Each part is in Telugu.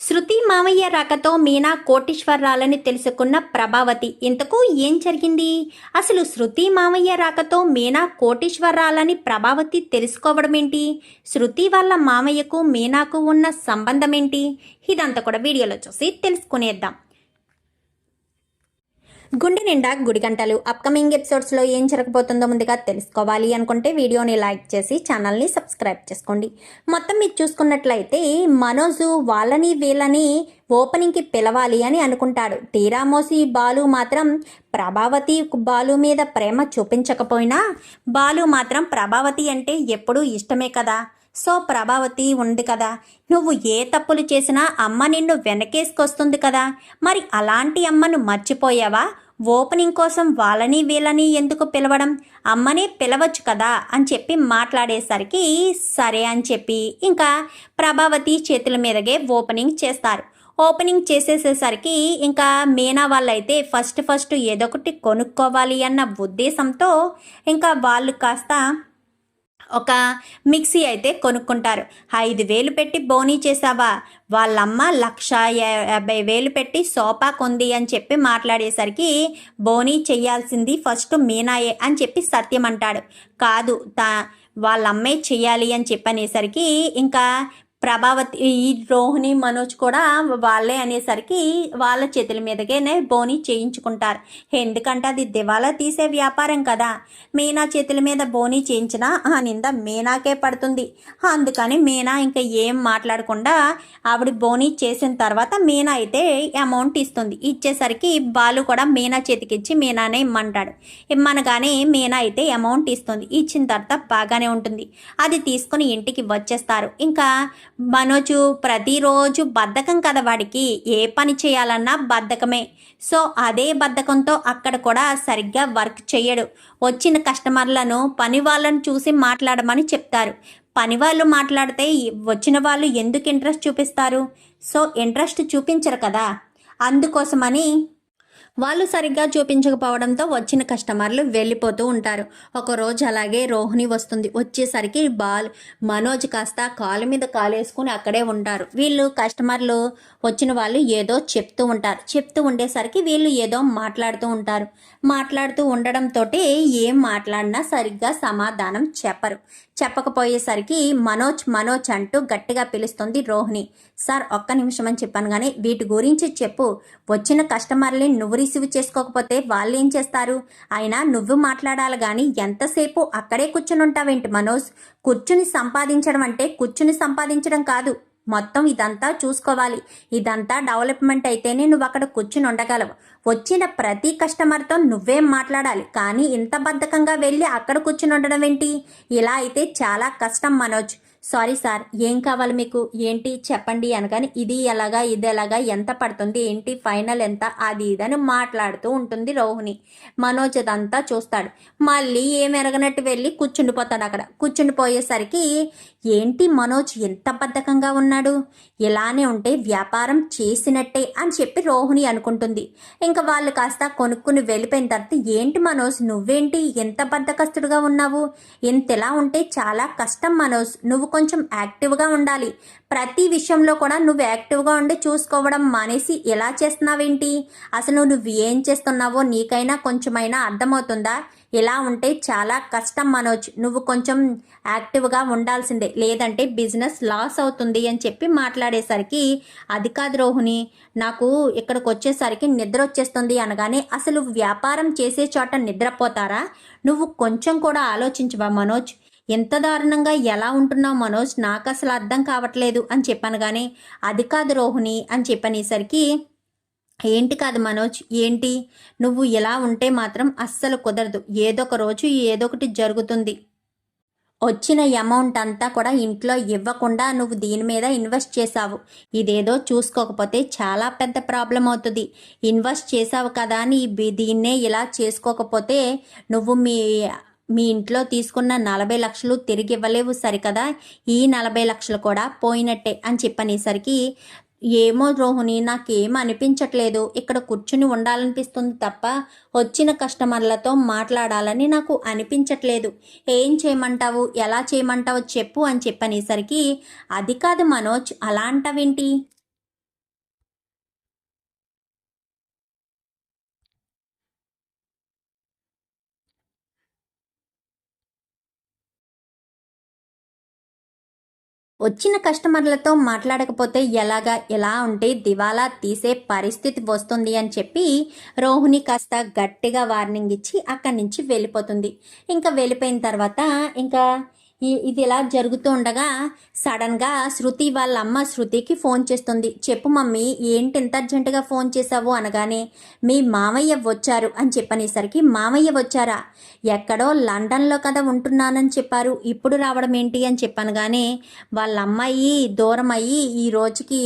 శృతి మామయ్య రాకతో మీనా కోటీశ్వరరాలని తెలుసుకున్న ప్రభావతి ఇంతకు ఏం జరిగింది? అసలు శృతి మామయ్య రాకతో మీనా కోటీశ్వరరాలని ప్రభావతి తెలుసుకోవడం ఏంటి శృతి వాళ్ళ మామయ్యకు మీనాకు ఉన్న సంబంధం ఏంటి ఇదంతా కూడా వీడియోలో చూసి తెలుసుకునేద్దాం. గుండె నిండా గుడి గంటలు. అప్కమింగ్ ఎపిసోడ్స్లో ఏం జరగబోతుందో ముందుగా తెలుసుకోవాలి అనుకుంటే వీడియోని లైక్ చేసి ఛానల్ని సబ్స్క్రైబ్ చేసుకోండి. మొత్తం మీరు చూసుకున్నట్లయితే మనోజు వాళ్ళని వీళ్ళని ఓపెనింగ్కి పిలవాలి అని అనుకుంటాడు. తీరామోసి బాలు మాత్రం ప్రభావతి బాలు మీద ప్రేమ చూపించకపోయినా బాలు మాత్రం ప్రభావతి అంటే ఎప్పుడూ ఇష్టమే కదా. సో ప్రభావతి ఉంది కదా. నువ్వు ఏ తప్పులు చేసినా అమ్మ నిన్ను వెనకేసుకొస్తుంది కదా. మరి అలాంటి అమ్మను మర్చిపోయావా? ఓపెనింగ్ కోసం వాళ్ళని వీళ్ళని ఎందుకు పిలవడం? అమ్మనే పిలవచ్చు కదా అని చెప్పి మాట్లాడేసరికి సరే అని చెప్పి ఇంకా ప్రభావతి చేతుల మీదగే ఓపెనింగ్ చేస్తారు. ఓపెనింగ్ చేసేసేసరికి ఇంకా మీనా వాళ్ళైతే ఫస్ట్ ఫస్ట్ ఏదో ఒకటి కొనుక్కోవాలి అన్న ఉద్దేశంతో ఇంకా వాళ్ళు కాస్త ఒక మిక్సీ అయితే కొనుక్కుంటారు. ఐదు వేలు పెట్టి బోనీ చేసావా? వాళ్ళమ్మ లక్ష యాభై వేలు పెట్టి సోఫా కొంది అని చెప్పి మాట్లాడేసరికి బోనీ చేయాల్సింది ఫస్ట్ మీనాయే అని చెప్పి సత్యం అంటాడు. కాదు తా వాళ్ళమ్మే చెయ్యాలి అని చెప్పనేసరికి ఇంకా ప్రభావతి ఈ రోహిణి మనోజ్ కూడా వాళ్ళే అనేసరికి వాళ్ళ చేతుల మీదకేనే బోని చేయించుకుంటారు. ఎందుకంటే అది దివాలా తీసే వ్యాపారం కదా. మీనా చేతుల మీద బోని చేయించినా ఆ నింద మీనాకే పడుతుంది. అందుకని మీనా ఇంకా ఏం మాట్లాడకుండా ఆవిడ బోని చేసిన తర్వాత మీనా అయితే అమౌంట్ ఇస్తుంది. ఇచ్చేసరికి బాలు కూడా మీనా చేతికిచ్చి మీనానే ఇమ్మంటాడు. ఇమ్మనగానే మీనా అయితే అమౌంట్ ఇస్తుంది. ఇచ్చిన తర్వాత బాగానే ఉంటుంది. అది తీసుకుని ఇంటికి వచ్చేస్తారు. ఇంకా మనోజు ప్రతిరోజు బద్ధకం కదా వాడికి. ఏ పని చేయాలన్నా బద్ధకమే. సో అదే బద్ధకంతో అక్కడ కూడా సరిగ్గా వర్క్ చేయడు వచ్చిన కస్టమర్లను పని వాళ్ళను చూసి మాట్లాడమని చెప్తారు. పని వాళ్ళు మాట్లాడితే వచ్చిన వాళ్ళు ఎందుకు ఇంట్రెస్ట్ చూపిస్తారు? సో ఇంట్రెస్ట్ చూపించరు కదా. అందుకోసమని వాళ్ళు సరిగ్గా చూపించకపోవడంతో వచ్చిన కస్టమర్లు వెళ్ళిపోతూ ఉంటారు. ఒకరోజు అలాగే రోహిణి వస్తుంది. వచ్చేసరికి బాల్ మనోజ్ కాస్త కాలు మీద కాలేసుకుని అక్కడే ఉంటారు. వీళ్ళు కస్టమర్లు వచ్చిన వాళ్ళు ఏదో చెప్తూ ఉంటారు. చెప్తూ ఉండేసరికి వీళ్ళు ఏదో మాట్లాడుతూ ఉంటారు. మాట్లాడుతూ ఉండడంతో ఏం మాట్లాడినా సరిగ్గా సమాధానం చెప్పరు. చెప్పకపోయేసరికి మనోజ్ మనోజ్ అంటూ గట్టిగా పిలుస్తుంది రోహిణి. సార్ ఒక్క నిమిషం అని చెప్పాను కానీ వీటి గురించి చెప్పు. వచ్చిన కస్టమర్ని నువ్వు రిసీవ్ చేసుకోకపోతే వాళ్ళు ఏం చేస్తారు? అయినా నువ్వు మాట్లాడాలి కానీ ఎంతసేపు అక్కడే కూర్చుని ఉంటావేంటి మనోజ్? కూర్చుని సంపాదించడం అంటే కూర్చుని సంపాదించడం కాదు. మొత్తం ఇదంతా చూసుకోవాలి. ఇదంతా డెవలప్మెంట్ అయితేనే నువ్వు అక్కడ కూర్చుని ఉండగలవు. వచ్చిన ప్రతి కస్టమర్తో నువ్వేం మాట్లాడాలి? కానీ ఇంత బద్ధకంగా వెళ్ళి అక్కడ కూర్చుని ఉండడం ఏంటి? ఇలా అయితే చాలా కష్టం మనోజ్. సారీ సార్ ఏం కావాలి మీకు? ఏంటి? చెప్పండి అనగాని ఇది ఎలాగా ఇది ఎలాగా ఎంత పడుతుంది ఏంటి ఫైనల్ ఎంత అది ఇదని మాట్లాడుతూ ఉంటుంది రోహిణి. మనోజ్ అదంతా చూస్తాడు. మళ్ళీ ఏం ఎరగనట్టు వెళ్ళి కూర్చుండిపోతాడు అక్కడ. కూర్చుండిపోయేసరికి ఏంటి మనోజ్ ఎంత బద్ధకంగా ఉన్నాడు? ఇలానే ఉంటే వ్యాపారం చేసినట్టే అని చెప్పి రోహిణి అనుకుంటుంది. ఇంకా వాళ్ళు కాస్త కొనుక్కుని వెళ్ళిపోయిన తర్వాత ఏంటి మనోజ్ నువ్వేంటి ఎంత బద్ధకస్తుడుగా ఉన్నావు? ఎంతలా ఉంటే చాలా కష్టం మనోజ్. నువ్వు కొంచెం యాక్టివ్గా ఉండాలి. ప్రతి విషయంలో కూడా నువ్వు యాక్టివ్గా ఉండి చూసుకోవడం మానేసి ఎలా చేస్తున్నావేంటి? అసలు నువ్వు ఏం చేస్తున్నావో నీకైనా కొంచెమైనా అర్థమవుతుందా? ఇలా ఉంటే చాలా కష్టం మనోజ్. నువ్వు కొంచెం యాక్టివ్గా ఉండాల్సిందే. లేదంటే బిజినెస్ లాస్ అవుతుంది అని చెప్పి మాట్లాడేసరికి అది కాదు రోహిణి నాకు ఇక్కడికి వచ్చేసరికి నిద్ర వచ్చేస్తుంది అనగానే అసలు వ్యాపారం చేసే చోట నిద్రపోతారా? నువ్వు కొంచెం కూడా ఆలోచించవా మనోజ్? ఎంత దారుణంగా ఎలా ఉంటున్నావు మనోజ్? నాకు అసలు అర్థం కావట్లేదు అని చెప్పాను కానీ అది కాదు రోహిణి అని చెప్పనేసరికి ఏంటి కాదు మనోజ్? ఏంటి? నువ్వు ఇలా ఉంటే మాత్రం అస్సలు కుదరదు. ఏదో ఒక రోజు ఏదో ఒకటి జరుగుతుంది. వచ్చిన అమౌంట్ అంతా కూడా ఇంట్లో ఇవ్వకుండా నువ్వు దీని మీద ఇన్వెస్ట్ చేసావు ఇదేదో చూసుకోకపోతే చాలా పెద్ద ప్రాబ్లం అవుతుంది. ఇన్వెస్ట్ చేసావు కదా అని దీన్నే ఇలా చేసుకోకపోతే నువ్వు మీ మీ ఇంట్లో తీసుకున్న నలభై లక్షలు తిరిగి ఇవ్వలేవు సరికదా? ఈ నలభై లక్షలు కూడా పోయినట్టే అని చెప్పనేసరికి ఏమో రోహిణి నాకేం అనిపించట్లేదు. ఇక్కడ కూర్చుని ఉండాలనిపిస్తుంది తప్ప వచ్చిన కస్టమర్లతో మాట్లాడాలని నాకు అనిపించట్లేదు. ఏం చేయమంటావు? ఎలా చేయమంటావు? చెప్పు అని చెప్పనేసరికి అది కాదు మనోజ్ అలాంటవేంటి? వచ్చిన కస్టమర్లతో మాట్లాడకపోతే ఎలాగా ఎలా ఉంటే దివాలా తీసే పరిస్థితి వస్తుంది అని చెప్పి రోహిణి కాస్త గట్టిగా వార్నింగ్ ఇచ్చి అక్కడి నుంచి వెళ్ళిపోతుంది. ఇంకా వెళ్ళిపోయిన తర్వాత ఇంకా ఇది ఇలా జరుగుతూ ఉండగా సడన్గా శృతి వాళ్ళ అమ్మ శృతికి ఫోన్ చేస్తుంది. చెప్పు మమ్మీ ఏంటి ఇంత అర్జెంటుగా ఫోన్ చేసావు అనగానే మీ మామయ్య వచ్చారు అని చెప్పనేసరికి మామయ్య వచ్చారా? ఎక్కడో లండన్లో కదా ఉంటున్నానని చెప్పారు. ఇప్పుడు రావడం ఏంటి? అని చెప్పనగానే కానీ వాళ్ళ అమ్మాయి దూరం అయ్యి ఈ రోజుకి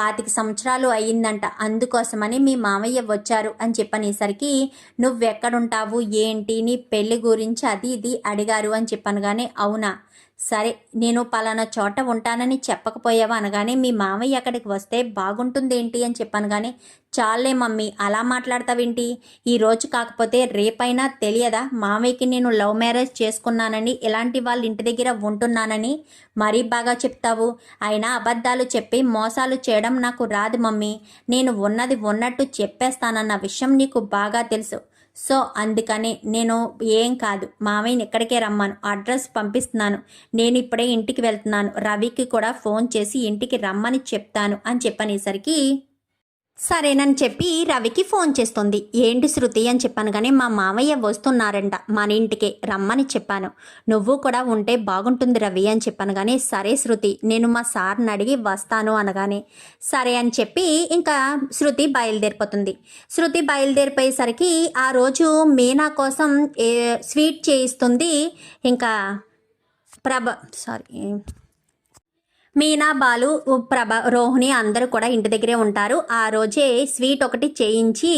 పాతిక సంవత్సరాలు అయ్యిందంట. అందుకోసమని మీ మామయ్య వచ్చారు అని చెప్పనేసరికి నువ్వెక్కడుంటావు? ఏంటి? నీ పెళ్ళి గురించి అది ఇది అడిగారు అని చెప్పాను కానీ అవునా? సరే నేను పలానా చోట ఉంటానని చెప్పకపోయావా? అనగానే మీ మామయ్య అక్కడికి వస్తే బాగుంటుందేంటి? అని చెప్పాను కానీ చాలే మమ్మీ అలా మాట్లాడతావేంటి? ఈ రోజు కాకపోతే రేపైనా తెలియదా? మామయ్యకి నేను లవ్ మ్యారేజ్ చేసుకున్నానని ఇలాంటి వాళ్ళ ఇంటి దగ్గర ఉంటున్నానని మరీ బాగా చెప్తావు. అయినా అబద్ధాలు చెప్పి మోసాలు చేయడం నాకు రాదు మమ్మీ. నేను ఉన్నది ఉన్నట్టు చెప్పేస్తానన్న విషయం నీకు బాగా తెలుసు. సో అందుకని నేను ఏం కాదు. మామయ్యని ఇక్కడికే రమ్మాను. అడ్రస్ పంపిస్తున్నాను. నేను ఇప్పుడే ఇంటికి వెళ్తున్నాను. రవికి కూడా ఫోన్ చేసి ఇంటికి రమ్మని చెప్తాను అని చెప్పనేసరికి సరేనని చెప్పి రవికి ఫోన్ చేస్తుంది. ఏంటి శృతి అని చెప్పాను కానీ మా మామయ్య వస్తున్నారంట. మన ఇంటికి రమ్మని చెప్పాను. నువ్వు కూడా ఉంటే బాగుంటుంది రవి అని చెప్పాను కానీ సరే శృతి నేను మా సార్ని అడిగి వస్తాను అనగానే సరే అని చెప్పి ఇంకా శృతి బయలుదేరిపోతుంది. శృతి బయలుదేరిపోయేసరికి ఆ రోజు మీనా కోసం ఏ స్వీట్ చేయిస్తుంది ఇంకా ప్రభ సారీ మీనా బాలు ప్రభ రోహిణి అందరూ కూడా ఇంటి దగ్గరే ఉంటారు. ఆ రోజే స్వీట్ ఒకటి చేయించి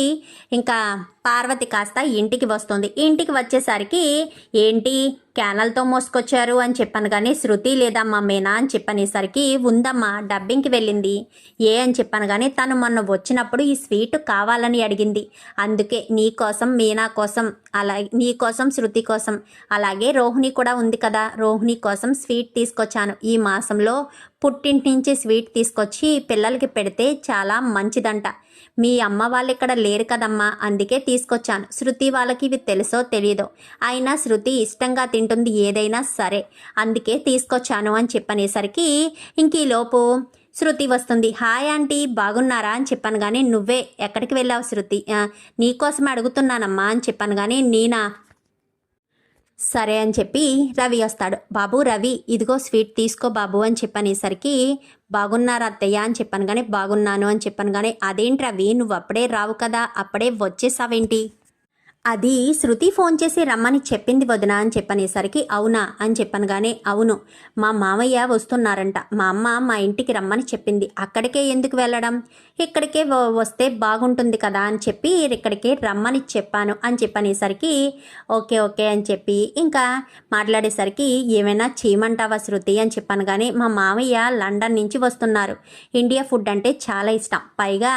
ఇంకా పార్వతి కాస్త ఇంటికి వస్తుంది. ఇంటికి వచ్చేసరికి ఏంటి? క్యానల్తో మోసుకొచ్చారు అని చెప్పాను కానీ శృతి లేదమ్మా మీనా అని చెప్పనేసరికి ఉందమ్మా డబ్బింగ్కి వెళ్ళింది. ఏ అని చెప్పాను కానీ తను మొన్న వచ్చినప్పుడు ఈ స్వీట్ కావాలని అడిగింది. అందుకే నీ కోసం మీనా కోసం అలా నీ కోసం శృతి కోసం. అలాగే రోహిణి కూడా ఉంది కదా రోహిణి కోసం స్వీట్ తీసుకొచ్చాను. ఈ మాసంలో పుట్టింటి నుంచి స్వీట్ తీసుకొచ్చి పిల్లలకి పెడితే చాలా మంచిదంట. మీ అమ్మ వాళ్ళు ఇక్కడ లేరు కదమ్మా అందుకే తీసుకొచ్చాను. శృతి వాళ్ళకి ఇవి తెలుసో తెలియదో అయినా శృతి ఇష్టంగా తింటుంది ఏదైనా సరే. అందుకే తీసుకొచ్చాను అని చెప్పనేసరికి ఇంక ఈలోపు లోపు శృతి వస్తుంది. హాయ్ ఆంటీ బాగున్నారా? అని చెప్పాను కానీ నువ్వే ఎక్కడికి వెళ్ళావు శృతి? నీకోసం అడుగుతున్నానమ్మా అని చెప్పాను కానీ నేనా? సరే అని చెప్పి రవి వస్తాడు. బాబు రవి ఇదిగో స్వీట్ తీసుకో బాబు అని చెప్పనేసరికి బాగున్నారా అత్తయ్య? అని చెప్పాను కానీ బాగున్నాను అని చెప్పాను కానీ అదేంటి రవి నువ్వు అప్పుడే రావు కదా అప్పుడే వచ్చేసావేంటి? అది శృతి ఫోన్ చేసి రమ్మని చెప్పింది వదిన అని చెప్పనేసరికి అవునా అని చెప్పాను కానీ అవును మా మామయ్య వస్తున్నారంట. మా అమ్మ మా ఇంటికి రమ్మని చెప్పింది. అక్కడికే ఎందుకు వెళ్ళడం? ఇక్కడికే వస్తే బాగుంటుంది కదా అని చెప్పి ఇక్కడికే రమ్మని చెప్పాను అని చెప్పనేసరికి ఓకే ఓకే అని చెప్పి ఇంకా మాట్లాడేసరికి ఏమైనా చేయమంటావా శృతి అని చెప్పాను కానీ మా మామయ్య లండన్ నుంచి వస్తున్నారు. ఇండియా ఫుడ్ అంటే చాలా ఇష్టం. పైగా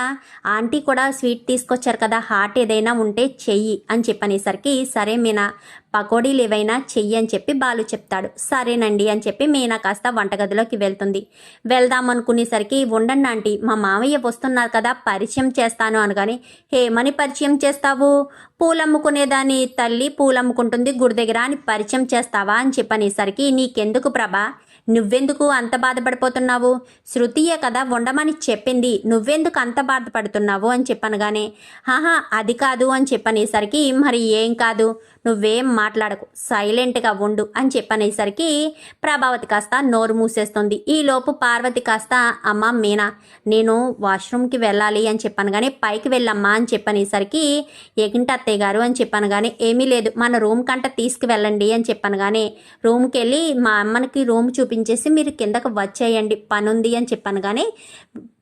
ఆంటీ కూడా స్వీట్ తీసుకొచ్చారు కదా హాట్ ఏదైనా ఉంటే చెయ్యి అని చెప్పనేసరికి సరే మీనా పకోడీలు ఏవైనా చెయ్యి అని చెప్పి బాలు చెప్తాడు. సరేనండి అని చెప్పి మీనా కాస్త వంటగదిలోకి వెళ్తుంది. వెళ్దాం అనుకునేసరికి ఉండండి ఆంటీ మా మామయ్య వస్తున్నారు కదా పరిచయం చేస్తాను అనగానే ఏమని పరిచయం చేస్తావు? పూలమ్ముకునేదాని తల్లి పూలమ్ముకుంటుంది గుడి దగ్గర అని పరిచయం చేస్తావా? అని చెప్పనేసరికి నీకెందుకు ప్రభా? నువ్వెందుకు అంత బాధపడిపోతున్నావు? శృతియే కదా ఉండమని చెప్పింది. నువ్వెందుకు అంత బాధపడుతున్నావు అని చెప్పాను గానే ఆహా అది కాదు అని చెప్పనేసరికి మరి ఏం కాదు? నువ్వేం మాట్లాడకు. సైలెంట్గా ఉండు అని చెప్పనేసరికి ప్రభావతి కాస్త నోరు మూసేస్తుంది. ఈలోపు పార్వతి కాస్త అమ్మ మీనా నేను వాష్రూమ్కి వెళ్ళాలి అని చెప్పాను కానీ పైకి వెళ్ళమ్మా అని చెప్పనేసరికి ఎగింటత్తయ్య గారు అని చెప్పాను కానీ ఏమీ లేదు. మన రూమ్ కంట తీసుకువెళ్ళండి అని చెప్పాను కానీ రూమ్కి వెళ్ళి మా అమ్మకి రూమ్ పంపించేసి మీరు కిందకు వచ్చేయండి. పని ఉంది అని చెప్పాను కానీ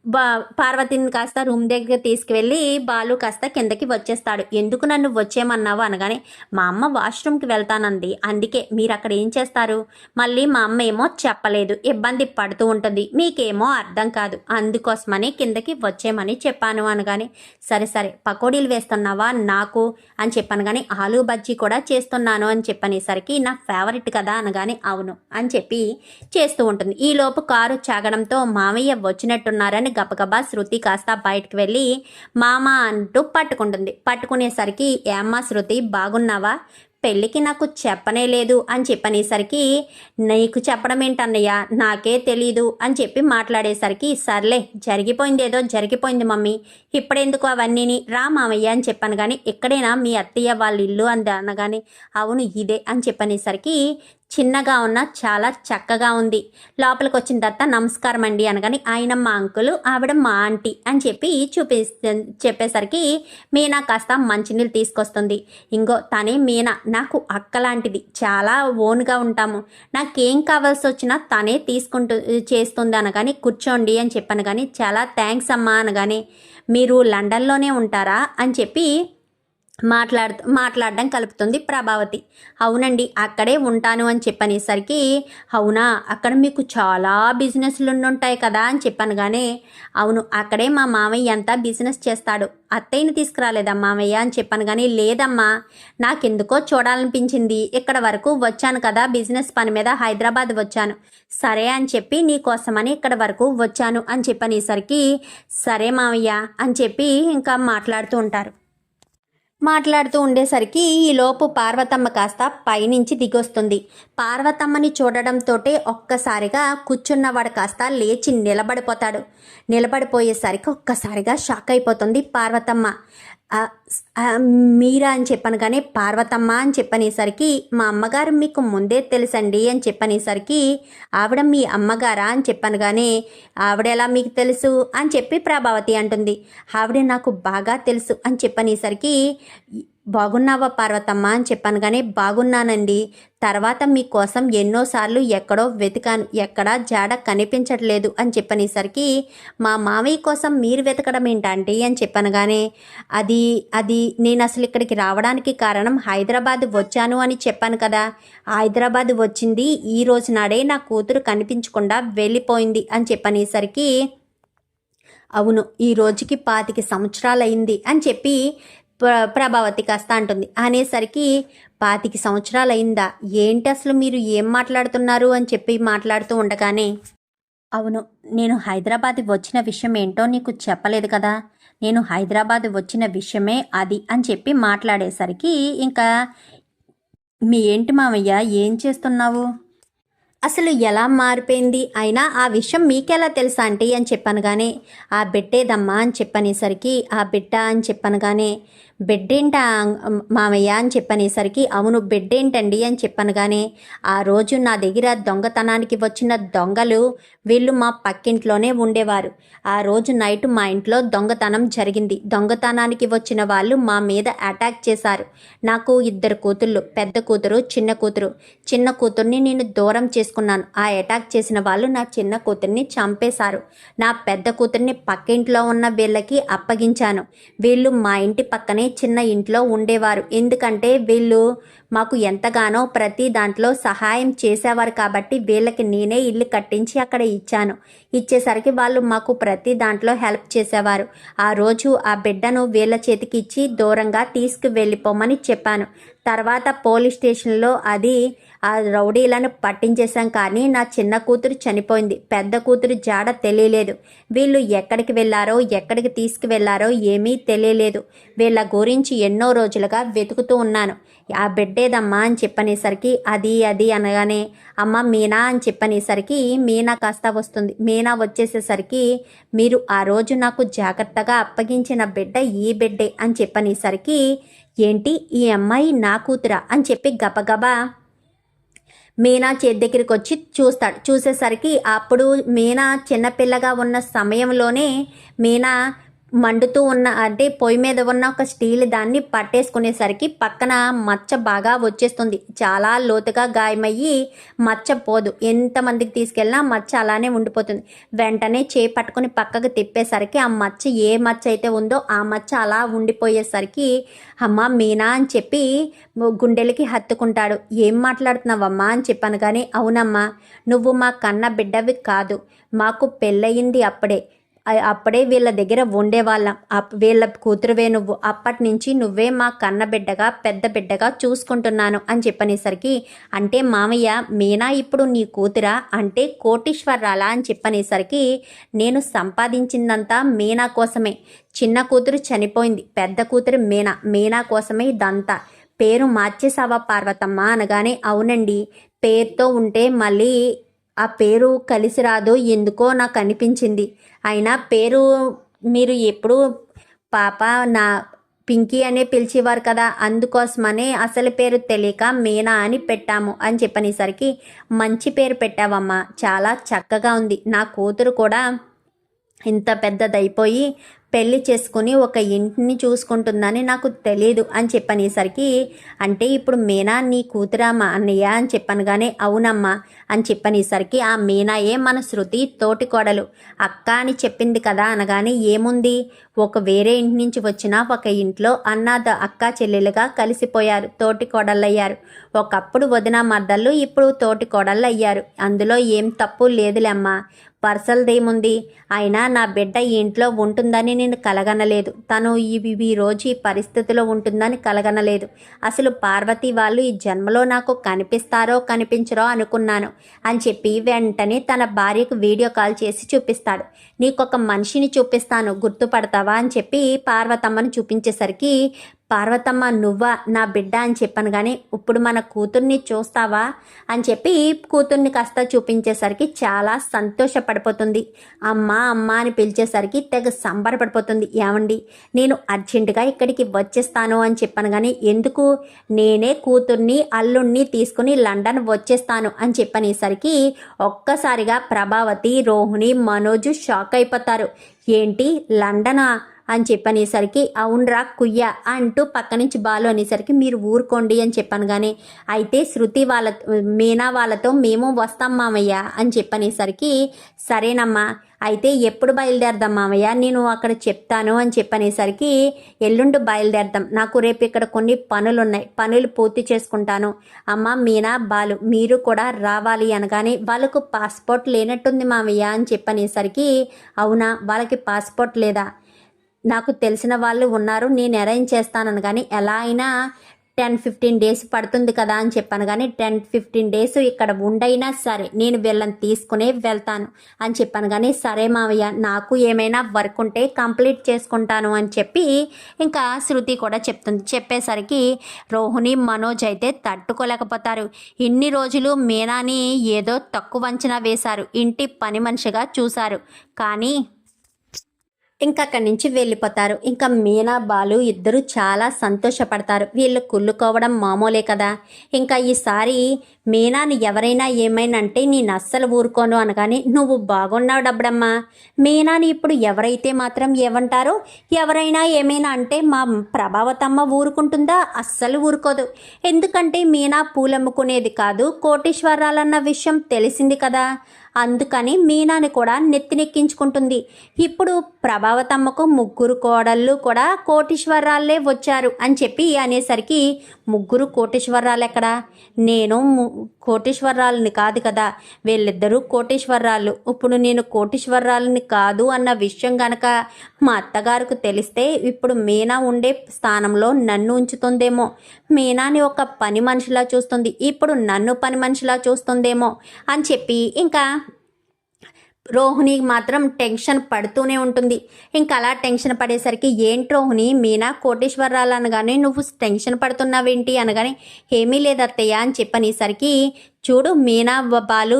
బా పార్వతిని కాస్త రూమ్ దగ్గర తీసుకువెళ్ళి బాలు కాస్త కిందకి వచ్చేస్తాడు. ఎందుకు నన్ను వచ్చేయమన్నావు అనగానే మా అమ్మ వాష్రూమ్కి వెళ్తానంది. అందుకే మీరు అక్కడ ఏం చేస్తారు? మళ్ళీ మా అమ్మ ఏమో చెప్పలేదు. ఇబ్బంది పడుతూ ఉంటుంది. మీకేమో అర్థం కాదు. అందుకోసమని కిందకి వచ్చేయమని చెప్పాను అనగానే సరే సరే పకోడీలు వేస్తున్నావా? నాకు అని చెప్పాను కానీ ఆలు బజ్జీ కూడా చేస్తున్నాను అని చెప్పనేసరికి నా ఫేవరెట్ కదా అనగానే అవును అని చెప్పి చేస్తూ ఉంటుంది. ఈలోపు కారు చాగడంతో మామయ్య వచ్చినట్టున్నారని గబగబా శృతి కాస్త బయటకు వెళ్ళి మామ అంటూ పట్టుకుంటుంది. పట్టుకునేసరికి ఏమ్మా శృతి బాగున్నావా? పెళ్ళికి నాకు చెప్పనే లేదు అని చెప్పనేసరికి నీకు చెప్పడం ఏంటన్నయ్య? నాకే తెలీదు అని చెప్పి మాట్లాడేసరికి సర్లే జరిగిపోయింది ఏదో జరిగిపోయింది మమ్మీ. ఇప్పుడెందుకు అవన్నీని? రా మామయ్య అని చెప్పాను కానీ ఎక్కడైనా మీ అత్తయ్య వాళ్ళ ఇల్లు అంది అనగానే అవును ఇదే అని చెప్పనేసరికి చిన్నగా ఉన్న చాలా చక్కగా ఉంది. లోపలికి వచ్చిన తర్వాత నమస్కారం అండి అనగానే ఆయన మా అంకుల్ ఆవిడ మా ఆంటీ అని చెప్పి చూపిస్తే చెప్పేసరికి మీనా కాస్త మంచినీళ్ళు తీసుకొస్తుంది. ఇంకో తనే మీనా నాకు అక్క లాంటిది చాలా ఓన్గా ఉంటాము. నాకేం కావాల్సి వచ్చినా తనే తీసుకుంటూ చేస్తుంది అనగానే కూర్చోండి అని చెప్పాను కానీ చాలా థ్యాంక్స్ అమ్మా అనగానే మీరు లండన్లోనే ఉంటారా అని చెప్పి మాట్లాడు మాట్లాడడం కలుపుతుంది ప్రభావతి. అవునండి అక్కడే ఉంటాను అని చెప్పనేసరికి అవునా అక్కడ మీకు చాలా బిజినెస్లు ఉంటాయి కదా అని చెప్పాను కానీ అవును అక్కడే మా మామయ్య అంతా బిజినెస్ చేస్తాడు. అత్తయ్యని తీసుకురాలేదా మామయ్య అని చెప్పాను కానీ లేదమ్మా నాకెందుకో చూడాలనిపించింది. ఇక్కడ వరకు వచ్చాను కదా బిజినెస్ పని మీద హైదరాబాద్ వచ్చాను. సరే అని చెప్పి నీ కోసమని ఇక్కడ వరకు వచ్చాను అని చెప్పనేసరికి సరే మామయ్య అని చెప్పి ఇంకా మాట్లాడుతూ ఉంటారు. మాట్లాడుతూ ఉండేసరికి ఈలోపు పార్వతమ్మ కాస్త పైనుంచి దిగొస్తుంది. పార్వతమ్మని చూడడంతోటే ఒక్కసారిగా కూర్చున్నవాడు కాస్త లేచి నిలబడిపోతాడు. నిలబడిపోయేసరికి ఒక్కసారిగా షాక్ అయిపోతుంది పార్వతమ్మ. మీరా అని చెప్పాను కానీ పార్వతమ్మ అని చెప్పనేసరికి మా అమ్మగారు మీకు ముందే తెలుసండి అని చెప్పనేసరికి ఆవిడ మీ అమ్మగారా అని చెప్పాను కానీ ఆవిడ ఎలా మీకు తెలుసు అని చెప్పి ప్రభావతి అంటుంది. ఆవిడ నాకు బాగా తెలుసు అని చెప్పనేసరికి బాగున్నావా పార్వతమ్మ అని చెప్పాను కానీ బాగున్నానండి. తర్వాత మీకోసం ఎన్నోసార్లు ఎక్కడో వెతికాను. ఎక్కడా జాడ కనిపించట్లేదు అని చెప్పనేసరికి మా మామయ్య కోసం మీరు వెతకడం ఏంటంటే అని చెప్పాను కానీ అది అది నేను అసలు ఇక్కడికి రావడానికి కారణం హైదరాబాద్ వచ్చాను అని చెప్పాను కదా. హైదరాబాద్ వచ్చింది ఈ రోజు నాడే నా కూతురు కనిపించకుండా వెళ్ళిపోయింది అని చెప్పనేసరికి అవును ఈ రోజుకి పాతికి సంవత్సరాలైంది అని చెప్పి ప్రభావతి కాస్త అంటుంది. అనేసరికి పాతికి సంవత్సరాలైందా ఏంటి అసలు మీరు ఏం మాట్లాడుతున్నారు అని చెప్పి మాట్లాడుతూ ఉండగానే అవును నేను హైదరాబాద్ వచ్చిన విషయం ఏంటో నీకు చెప్పలేదు కదా. నేను హైదరాబాద్ వచ్చిన విషయమే అది అని చెప్పి మాట్లాడేసరికి ఇంకా మీ ఏంటి మామయ్య ఏం చేస్తున్నావు? అసలు ఎలా మారిపోయింది? అయినా ఆ విషయం మీకెలా తెలుసా ఆంటీ అని చెప్పనగానే ఆ బిడ్డేదమ్మా అని చెప్పనేసరికి ఆ బిడ్డ అని చెప్పనగానే బెడ్డేంటా మామయ్య అని చెప్పనేసరికి అవును బిడ్డేంటండి అని చెప్పనగానే ఆ రోజు నా దగ్గర దొంగతనానికి వచ్చిన దొంగలు వీళ్ళు మా పక్కింట్లోనే ఉండేవారు. ఆ రోజు నైట్ మా ఇంట్లో దొంగతనం జరిగింది. దొంగతనానికి వచ్చిన వాళ్ళు మా మీద అటాక్ చేశారు. నాకు ఇద్దరు కూతుళ్ళు పెద్ద కూతురు చిన్న కూతురు. చిన్న కూతుర్ని నేను దూరం చేసుకున్నాను. ఆ అటాక్ చేసిన వాళ్ళు నా చిన్న కూతుర్ని చంపేశారు. నా పెద్ద కూతుర్ని పక్కింట్లో ఉన్న వీళ్ళకి అప్పగించాను. వీళ్ళు మా ఇంటి పక్కనే చిన్న ఇంట్లో ఉండేవారు. ఎందుకంటే వీళ్ళు మాకు ఎంతగానో ప్రతి దాంట్లో సహాయం చేసేవారు కాబట్టి వీళ్ళకి నేనే ఇల్లు కట్టించి అక్కడ ఇచ్చాను. ఇచ్చేసరికి వాళ్ళు మాకు ప్రతి దాంట్లో హెల్ప్ చేసేవారు. ఆ రోజు ఆ బిడ్డను వీళ్ళ చేతికి ఇచ్చి దూరంగా తీసుకువెళ్ళిపోమని చెప్పాను. తర్వాత పోలీస్ స్టేషన్లో అది ఆ రౌడీలను పట్టించేశాం కానీ నా చిన్న కూతురు చనిపోయింది. పెద్ద కూతురు జాడ తెలియలేదు. వీళ్ళు ఎక్కడికి వెళ్ళారో ఎక్కడికి తీసుకువెళ్ళారో ఏమీ తెలియలేదు. వీళ్ళ గురించి ఎన్నో రోజులుగా వెతుకుతూ ఉన్నాను. ఆ బిడ్డేదమ్మా అని చెప్పనేసరికి అది అది అనగానే అమ్మ మీనా అని చెప్పనేసరికి మీనా కాస్త వస్తుంది. మీనా వచ్చేసేసరికి మీరు ఆ రోజు నాకు జాగ్రత్తగా అప్పగించిన బిడ్డ ఈ బిడ్డే అని చెప్పనేసరికి ఏంటి ఈ అమ్మాయి నా కూతురా అని చెప్పి గబగబా మీనా చేతి దగ్గరికి వచ్చి చూస్తాడు. చూసేసరికి అప్పుడు మీనా చిన్నపిల్లగా ఉన్న సమయంలోనే మీనా మండుతూ ఉన్న అంటే పొయ్యి మీద ఉన్న ఒక స్టీల్ దాన్ని పట్టేసుకునేసరికి పక్కన మచ్చ బాగా వచ్చేస్తుంది. చాలా లోతుగా గాయమయ్యి మచ్చ పోదు. ఎంతమందికి తీసుకెళ్ళినా మచ్చ అలానే ఉండిపోతుంది. వెంటనే చేయి పట్టుకొని పక్కకు తిప్పేసరికి ఆ మచ్చ ఏ మచ్చ అయితే ఉందో ఆ మచ్చ అలా ఉండిపోయేసరికి అమ్మ మీనా అని చెప్పి గుండెలకి హత్తుకుంటాడు. ఏం మాట్లాడుతున్నావమ్మా? అని చెప్పాను. కానీ అవునమ్మా నువ్వు మా కన్న బిడ్డవి కాదు. మాకు పెళ్ళయింది అప్పుడే. అప్పుడే వీళ్ళ దగ్గర ఉండేవాళ్ళం. అప్- వీళ్ళ కూతురువే నువ్వు. అప్పటి నుంచి నువ్వే మా కన్న బిడ్డగా పెద్ద బిడ్డగా చూసుకుంటున్నాను అని చెప్పనేసరికి అంటే మామయ్య మీనా ఇప్పుడు నీ కూతురా? అంటే కోటీశ్వరాలా అని చెప్పనేసరికి నేను సంపాదించిందంతా మీనా కోసమే. చిన్న కూతురు చనిపోయింది. పెద్ద కూతురు మీనా. మీనా కోసమే ఇదంతా. పేరు మార్చేసావా పార్వతమ్మ? అనగానే అవునండి. పేరుతో ఉంటే మళ్ళీ ఆ పేరు కలిసి రాదు ఎందుకో నాకు అనిపించింది. అయినా పేరు మీరు ఎప్పుడు పాప నా పింకీ అనే పిలిచేవారు కదా అందుకోసమనే అసలు పేరు తెలియక మీనా అని పెట్టాము అని చెప్పనేసరికి మంచి పేరు పెట్టావమ్మా చాలా చక్కగా ఉంది. నా కూతురు కూడా ఇంత పెద్దదైపోయి పెళ్ళి చేసుకుని ఒక ఇంటిని చూసుకుంటుందని నాకు తెలియదు అని చెప్పనేసరికి అంటే ఇప్పుడు మీనా నీ కూతురా మా అన్నయ్య అని చెప్పనగానే అవునమ్మా అని చెప్పనేసరికి ఆ మీనాయే మన శృతి తోటి కోడలు. అక్క అని చెప్పింది కదా అనగానే ఏముంది? ఒక వేరే ఇంటి నుంచి వచ్చిన ఒక ఇంట్లో అన్నాద అక్క చెల్లెలుగా కలిసిపోయారు తోటి కోడళ్ళయ్యారు. ఒకప్పుడు వదిన మద్దళ్ళు ఇప్పుడు తోటి కోడళ్ళు అయ్యారు అందులో ఏం తప్పు లేదులేమ్మా పర్సల్దేముంది? అయినా నా బిడ్డ ఈ ఇంట్లో ఉంటుందని నేను కలగనలేదు. తను ఇవి ఈ రోజు ఈ పరిస్థితిలో ఉంటుందని కలగనలేదు. అసలు పార్వతి వాళ్ళు ఈ జన్మలో నాకు కనిపిస్తారో కనిపించరో అనుకున్నాను. అని చెప్పి వెంటనే తన భార్యకు వీడియో కాల్ చేసి చూపిస్తాడు. నీకొక మనిషిని చూపిస్తాను గుర్తుపడతావా అని చెప్పి పార్వతమ్మని చూపించేసరికి పార్వతమ్మ నువ్వా నా బిడ్డ అని చెప్పాను కానీ ఇప్పుడు మన కూతుర్ని చూస్తావా అని చెప్పి కూతుర్ని కాస్త చూపించేసరికి చాలా సంతోషపడిపోతుంది. అమ్మ అమ్మ అని పిలిచేసరికి తెగ సంబరపడిపోతుంది. ఏమండి నేను అర్జెంటుగా ఇక్కడికి వచ్చేస్తాను అని చెప్పాను కానీ ఎందుకు? నేనే కూతుర్ని అల్లుణ్ణి తీసుకుని లండన్ వచ్చేస్తాను అని చెప్పనేసరికి ఒక్కసారిగా ప్రభావతి రోహిణి మనోజు షాక్ అయిపోతారు. ఏంటి లండనా? అని చెప్పనేసరికి అవునరా కుయ్య అంటూ పక్క నుంచి బాలు అనేసరికి మీరు ఊరుకోండి అని చెప్పాను కానీ అయితే శృతి వాళ్ళ మీనా వాళ్ళతో మేము వస్తాం మామయ్య అని చెప్పనేసరికి సరేనమ్మా అయితే ఎప్పుడు బయలుదేరదాం మామయ్య? నేను అక్కడ చెప్తాను అని చెప్పనేసరికి ఎల్లుండి బయలుదేరదాం. నాకు రేపు ఇక్కడ కొన్ని పనులు ఉన్నాయి పనులు పూర్తి చేసుకుంటాను. అమ్మ మీనా బాలు మీరు కూడా రావాలి అనగానే వాళ్ళకు పాస్పోర్ట్ లేనట్టుంది మామయ్య అని చెప్పనేసరికి అవునా? వాళ్ళకి పాస్పోర్ట్ లేదా? నాకు తెలిసిన వాళ్ళు ఉన్నారు నేను అరేంజ్ చేస్తానని కానీ ఎలా అయినా టెన్ ఫిఫ్టీన్ డేస్ పడుతుంది కదా అని చెప్పాను కానీ టెన్ ఫిఫ్టీన్ డేస్ ఇక్కడ ఉండైనా సరే నేను వీళ్ళని తీసుకునే వెళ్తాను అని చెప్పాను కానీ సరే మావయ్య నాకు ఏమైనా వర్క్ ఉంటే కంప్లీట్ చేసుకుంటాను అని చెప్పి ఇంకా శృతి కూడా చెప్తుంది. చెప్పేసరికి రోహిణి మనోజ్ అయితే తట్టుకోలేకపోతారు. ఇన్ని రోజులు మీనాని ఏదో తక్కువ అంచనా వేశారు. ఇంటి పని మనిషిగా చూశారు. కానీ ఇంకా అక్కడి నుంచి వెళ్ళిపోతారు. ఇంకా మీనా బాలు ఇద్దరు చాలా సంతోషపడతారు. వీళ్ళు కుళ్ళుకోవడం మామూలే కదా. ఇంకా ఈసారి మీనాని ఎవరైనా ఏమైనా అంటే నేను అస్సలు ఊరుకోను అనగానే నువ్వు బాగున్నావు డబ్బడమ్మా. మీనాని ఇప్పుడు ఎవరైతే మాత్రం ఏమంటారో ఎవరైనా ఏమైనా అంటే మా ప్రభావతమ్మ ఊరుకుంటుందా? అస్సలు ఊరుకోదు. ఎందుకంటే మీనా పూలమ్ముకునేది కాదు కోటేశ్వరాలన్న విషయం తెలిసింది కదా. అందుకని మీనాని కూడా నెత్తినెక్కించుకుంటుంది. ఇప్పుడు ప్రభావతమ్మకు ముగ్గురు కోడళ్ళు కూడా కోటీశ్వరాలే వచ్చారు అని చెప్పి అనేసరికి ముగ్గురు కోటీశ్వరాలు ఎక్కడ? నేను కోటీశ్వరాలని కాదు కదా వీళ్ళిద్దరూ కోటీశ్వరాలు ఇప్పుడు నేను కోటీశ్వరాలని కాదు అన్న విషయం గనక మా అత్తగారికి తెలిస్తే ఇప్పుడు మీనా ఉండే స్థానంలో నన్ను ఉంచుతుందేమో. మీనాని ఒక పని మనిషిలా చూస్తుంది. ఇప్పుడు నన్ను పని మనిషిలా చూస్తుందేమో అని చెప్పి ఇంకా రోహిణి మాత్రం టెన్షన్ పడుతూనే ఉంటుంది. ఇంకా అలా టెన్షన్ పడేసరికి ఏంటి రోహిణి మీనా కోటేశ్వరరాలు అనగానే నువ్వు టెన్షన్ పడుతున్నావేంటి అనగానే ఏమీ లేదు అని చెప్పనేసరికి చూడు మీనా బాలు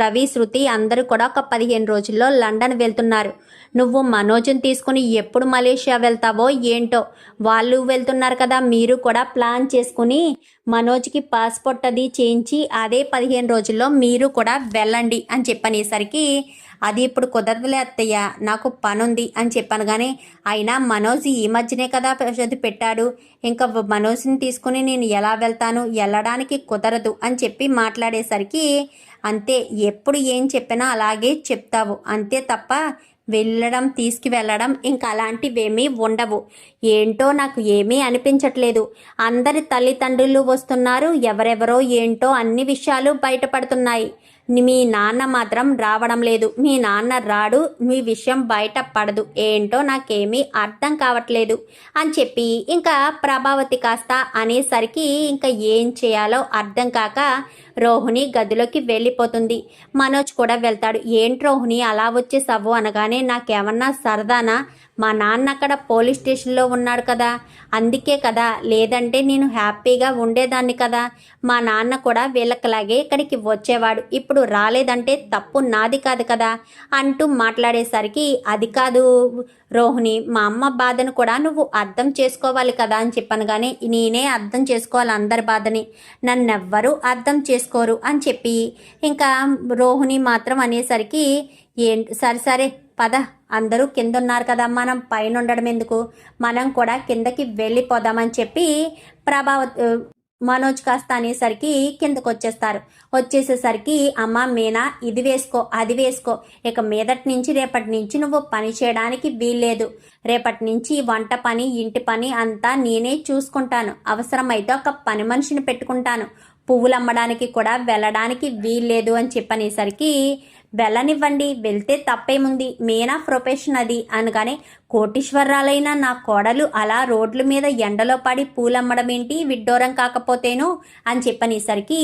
రవి శృతి అందరూ కూడా ఒక పదిహేను రోజుల్లో లండన్ వెళ్తున్నారు. నువ్వు మనోజ్ని తీసుకుని ఎప్పుడు మలేషియా వెళ్తావో ఏంటో. వాళ్ళు వెళ్తున్నారు కదా మీరు కూడా ప్లాన్ చేసుకుని మనోజ్కి పాస్పోర్ట్ అది చేయించి అదే పదిహేను రోజుల్లో మీరు కూడా వెళ్ళండి అని చెప్పనేసరికి అది ఇప్పుడు కుదరదులే అత్తయ్య నాకు పనుంది అని చెప్పాను కానీ అయినా మనోజ్ ఈ మధ్యనే కదా అది పెట్టాడు. ఇంకా మనోజ్ని తీసుకుని నేను ఎలా వెళ్తాను వెళ్ళడానికి కుదరదు అని చెప్పి మాట్లాడేసరికి అంతే ఎప్పుడు ఏం చెప్పినా అలాగే చెప్తావు అంతే తప్ప వెళ్ళడం తీసుకువెళ్ళడం ఇంకా అలాంటివేమీ ఉండవు. ఏంటో నాకు ఏమీ అనిపించట్లేదు. అందరి తల్లిదండ్రులు వస్తున్నారు ఎవరెవరో ఏంటో అన్ని విషయాలు బయటపడుతున్నాయి. మీ నాన్న మాత్రం రావడం లేదు. మీ నాన్న రాడు మీ విషయం బయట పడదు. ఏంటో నాకేమీ అర్థం కావట్లేదు అని చెప్పి ఇంకా ప్రభావతి కాస్త అనేసరికి ఇంకా ఏం చేయాలో అర్థం కాక రోహిణి గదిలోకి వెళ్ళిపోతుంది. మనోజ్ కూడా వెళ్తాడు. ఏంటి రోహిణి అలా వచ్చేసావు? అనగానే నాకేమన్నా సరదానా? మా నాన్న అక్కడ పోలీస్ స్టేషన్లో ఉన్నాడు కదా. అందుకే కదా. లేదంటే నేను హ్యాపీగా ఉండేదాన్ని కదా. మా నాన్న కూడా వీళ్ళకిలాగే ఇక్కడికి వచ్చేవాడు. ఇప్పుడు రాలేదంటే తప్పు నాది కాదు కదా అంటూ మాట్లాడేసరికి అది కాదు. రోహిణి మా అమ్మ బాధను కూడా నువ్వు అర్థం చేసుకోవాలి కదా అని చెప్పాను కానీ నేనే అర్థం చేసుకోవాలి అందరి బాధని. నన్నెవ్వరూ అర్థం చేసుకోరు అని చెప్పి ఇంకా రోహిణి మాత్రం అనేసరికి ఏంటి సరే సరే పద అందరూ కింద ఉన్నారు కదా మనం పైన ఉండడం ఎందుకు? మనం కూడా కిందకి వెళ్ళిపోదామని చెప్పి ప్రభావ మనోజ్ కాస్త అనేసరికి కిందకు వచ్చేస్తారు వచ్చేసేసరికి అమ్మ మీనా ఇది వేసుకో అది వేసుకో. ఇక మీదటి నుంచి రేపటి నుంచి నువ్వు పని చేయడానికి వీల్లేదు. రేపటి నుంచి వంట పని ఇంటి పని అంతా నేనే చూసుకుంటాను. అవసరమైతే ఒక పని మనిషిని పెట్టుకుంటాను. పువ్వులు అమ్మడానికి కూడా వెళ్ళడానికి వీల్లేదు అని చెప్పనేసరికి వెళ్ళనివ్వండి వెళ్తే తప్పేముంది? మీనా ప్రొఫెషన్ అది అనగానే కోటీశ్వరరాలైన నా కోడలు అలా రోడ్ల మీద ఎండలో పడి పూలమ్మడం ఏంటి? విడ్డూరం కాకపోతేను? అని చెప్పనేసరికి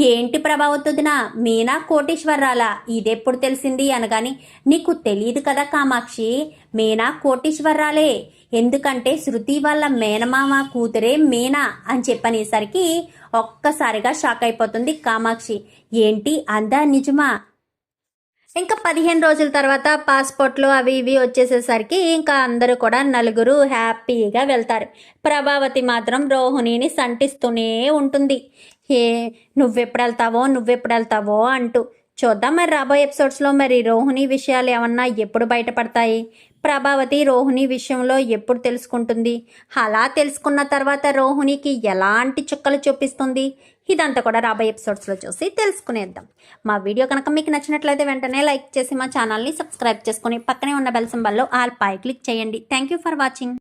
ఏంటి ప్రభావతుదినా మీనా కోటీశ్వరాల ఇదెప్పుడు తెలిసింది అనగాని నీకు తెలియదు కదా కామాక్షి మీనా కోటీశ్వరాలే ఎందుకంటే శృతి వాళ్ళ మేనమామ కూతురే మీనా అని చెప్పనేసరికి ఒక్కసారిగా షాక్ అయిపోతుంది కామాక్షి. ఏంటి? అందా నిజమా? ఇంకా పదిహేను రోజుల తర్వాత పాస్పోర్ట్లు అవి ఇవి వచ్చేసేసరికి ఇంకా అందరూ కూడా నలుగురు హ్యాపీగా వెళ్తారు. ప్రభావతి మాత్రం రోహిణిని సంటిస్తూనే ఉంటుంది. ఏ నువ్వెప్పుడు వెళ్తావో నువ్వెప్పుడు వెళ్తావో అంటూ. చూద్దాం మరి రాబోయే ఎపిసోడ్స్లో మరి రోహిణి విషయాలు ఏమన్నా ఎప్పుడు బయటపడతాయి? ప్రభావతి రోహిణి విషయంలో ఎప్పుడు తెలుసుకుంటుంది? అలా తెలుసుకున్న తర్వాత రోహిణికి ఎలాంటి చుక్కలు చూపిస్తుంది? ఇదంతా కూడా రాబోయే ఎపిసోడ్స్లో చూసి తెలుసుకునేద్దాం. మా వీడియో కనుక మీకు నచ్చినట్లయితే వెంటనే లైక్ చేసి మా ఛానల్ని సబ్స్క్రైబ్ చేసుకుని పక్కనే ఉన్న బెల్ సింబల్లో ఆల్ పై క్లిక్ చేయండి. Thank you for watching